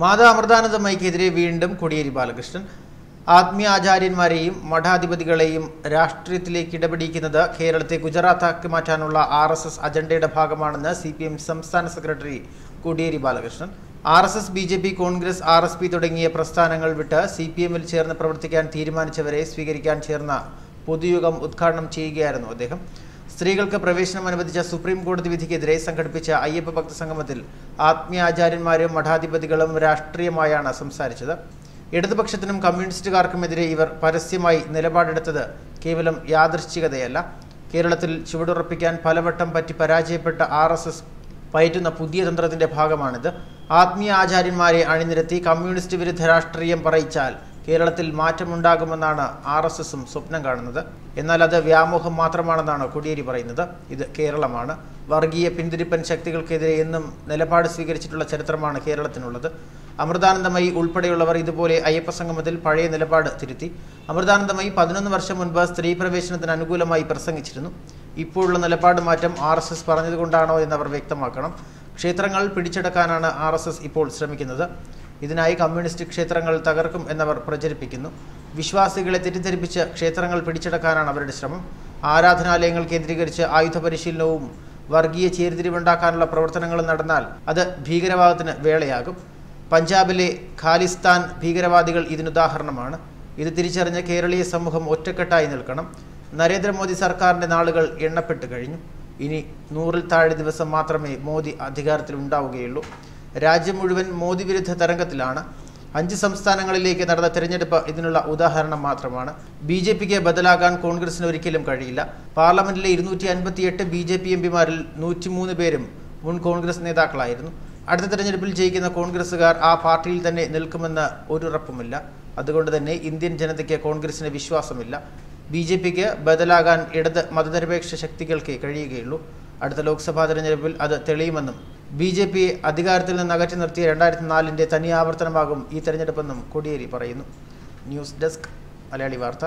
മാതാ അമൃതാനന്ദമ്മയ്ക്കെതിരെ വീണ്ടും കോടിയേരി ബാലകൃഷ്ണൻ. ആത്മീയ ആചാര്യന്മാരെയും മഠാധിപതികളെയും രാഷ്ട്രീയത്തിലേക്ക് ഇടപെടിക്കുന്നത് കേരളത്തെ ഗുജറാത്താക്കി മാറ്റാനുള്ള ആർ എസ് എസ് അജണ്ടയുടെ ഭാഗമാണെന്ന് സി പി എം സംസ്ഥാന secretary Kodiyeri Balakrishnan. R S S B J P Congress R S P തുടങ്ങിയ പ്രസ്ഥാനങ്ങൾ വിട്ട് സി പി എമ്മിൽ ചേർന്ന് പ്രവർത്തിക്കാൻ തീരുമാനിച്ചവരെ സ്വീകരിക്കാൻ ചേർന്ന പൊതുയോഗം ഉദ്ഘാടനം ചെയ്യുകയായിരുന്നു അദ്ദേഹം. സ്ത്രീകൾക്ക് പ്രവേശനം അനുവദിച്ച സുപ്രീം കോടതി വിധിക്കെതിരെ സംഘടിപ്പിച്ച അയ്യപ്പ ഭക്ത സംഗമത്തിൽ ആത്മീയാചാര്യന്മാരും മഠാധിപതികളും രാഷ്ട്രീയമായാണ് സംസാരിച്ചത്. ഇടതുപക്ഷത്തിനും കമ്മ്യൂണിസ്റ്റുകാർക്കുമെതിരെ ഇവർ പരസ്യമായി നിലപാടെടുത്തത് കേവലം യാദൃശ്ചികതയല്ല. കേരളത്തിൽ ചുവടുറപ്പിക്കാൻ പലവട്ടം പറ്റി പരാജയപ്പെട്ട ആർ എസ് എസ് പയറ്റുന്ന പുതിയ തന്ത്രത്തിന്റെ ഭാഗമാണിത്. ആത്മീയ ആചാര്യന്മാരെ അണിനിരത്തി കമ്മ്യൂണിസ്റ്റ് വിരുദ്ധ രാഷ്ട്രീയം പറയിച്ചാൽ കേരളത്തിൽ മാറ്റമുണ്ടാകുമെന്നാണ് ആർ എസ് എസും സ്വപ്നം കാണുന്നത്. എന്നാൽ അത് വ്യാമോഹം മാത്രമാണെന്നാണ് കോടിയേരി പറയുന്നത്. ഇത് കേരളമാണ്. വർഗീയ പിന്തിരിപ്പൻ ശക്തികൾക്കെതിരെ എന്നും നിലപാട് സ്വീകരിച്ചിട്ടുള്ള ചരിത്രമാണ് കേരളത്തിനുള്ളത്. അമൃതാനന്ദമയി ഉൾപ്പെടെയുള്ളവർ ഇതുപോലെ അയ്യപ്പ സംഗമത്തിൽ പഴയ നിലപാട് തിരുത്തി. അമൃതാനന്ദമയി പതിനൊന്ന് വർഷം മുൻപ് സ്ത്രീ പ്രവേശനത്തിന് അനുകൂലമായി പ്രസംഗിച്ചിരുന്നു. ഇപ്പോഴുള്ള നിലപാട് മാറ്റം ആർ എസ് എസ് പറഞ്ഞതുകൊണ്ടാണോ എന്നവർ വ്യക്തമാക്കണം. ക്ഷേത്രങ്ങൾ പിടിച്ചെടുക്കാനാണ് ആർ എസ് എസ് ഇപ്പോൾ ശ്രമിക്കുന്നത്. ഇതിനായി കമ്മ്യൂണിസ്റ്റ് ക്ഷേത്രങ്ങൾ തകർക്കും എന്നവർ പ്രചരിപ്പിക്കുന്നു. വിശ്വാസികളെ തെറ്റിദ്ധരിപ്പിച്ച് ക്ഷേത്രങ്ങൾ പിടിച്ചെടുക്കാനാണ് അവരുടെ ശ്രമം. ആരാധനാലയങ്ങൾ കേന്ദ്രീകരിച്ച് ആയുധ പരിശീലനവും വർഗീയ ചേരിതിരിവുണ്ടാക്കാനുള്ള പ്രവർത്തനങ്ങളും നടന്നാൽ അത് ഭീകരവാദത്തിന് വേളയാകും. പഞ്ചാബിലെ ഖാലിസ്ഥാൻ ഭീകരവാദികൾ ഇതിനുദാഹരണമാണ്. ഇത് തിരിച്ചറിഞ്ഞ കേരളീയ സമൂഹം ഒറ്റക്കെട്ടായി നിൽക്കണം. നരേന്ദ്രമോദി സർക്കാരിന്റെ നാളുകൾ എണ്ണപ്പെട്ട് കഴിഞ്ഞു. ഇനി നൂറിൽ താഴെ ദിവസം മാത്രമേ മോദി അധികാരത്തിൽ ഉണ്ടാവുകയുള്ളൂ രാജ്യം മുഴുവൻ മോദി വിരുദ്ധ തരംഗത്തിലാണ്. അഞ്ച് സംസ്ഥാനങ്ങളിലേക്ക് നടന്ന തെരഞ്ഞെടുപ്പ് ഇതിനുള്ള ഉദാഹരണം മാത്രമാണ്. ബി ജെ പിക്ക് ബദലാകാൻ കോൺഗ്രസിന് ഒരിക്കലും കഴിയില്ല. പാർലമെന്റിലെ ഇരുന്നൂറ്റി അൻപത്തിയെട്ട് ബി ജെ പി എംപിമാരിൽ നൂറ്റിമൂന്ന് പേരും മുൻ കോൺഗ്രസ് നേതാക്കളായിരുന്നു. അടുത്ത തെരഞ്ഞെടുപ്പിൽ ജയിക്കുന്ന കോൺഗ്രസുകാർ ആ പാർട്ടിയിൽ തന്നെ നിൽക്കുമെന്ന് ഒരുറപ്പുമില്ല. അതുകൊണ്ട് തന്നെ ഇന്ത്യൻ ജനതയ്ക്ക് കോൺഗ്രസിന് വിശ്വാസമില്ല. ബി ജെ പിക്ക് ബദലാകാൻ ഇടത് മതനിരപേക്ഷ ശക്തികൾക്ക് കഴിയുകയുള്ളൂ. അടുത്ത ലോക്സഭാ തെരഞ്ഞെടുപ്പിൽ അത് തെളിയുമെന്നും ബി ജെ പി അധികാരത്തിൽ നിന്ന് അകറ്റി നിർത്തിയ രണ്ടായിരത്തി നാലിന്റെ തനിയാവർത്തനമാകും ഈ തെരഞ്ഞെടുപ്പെന്നും കോടിയേരി പറയുന്നു. ന്യൂസ് ഡെസ്ക് മലയാളി വാർത്ത.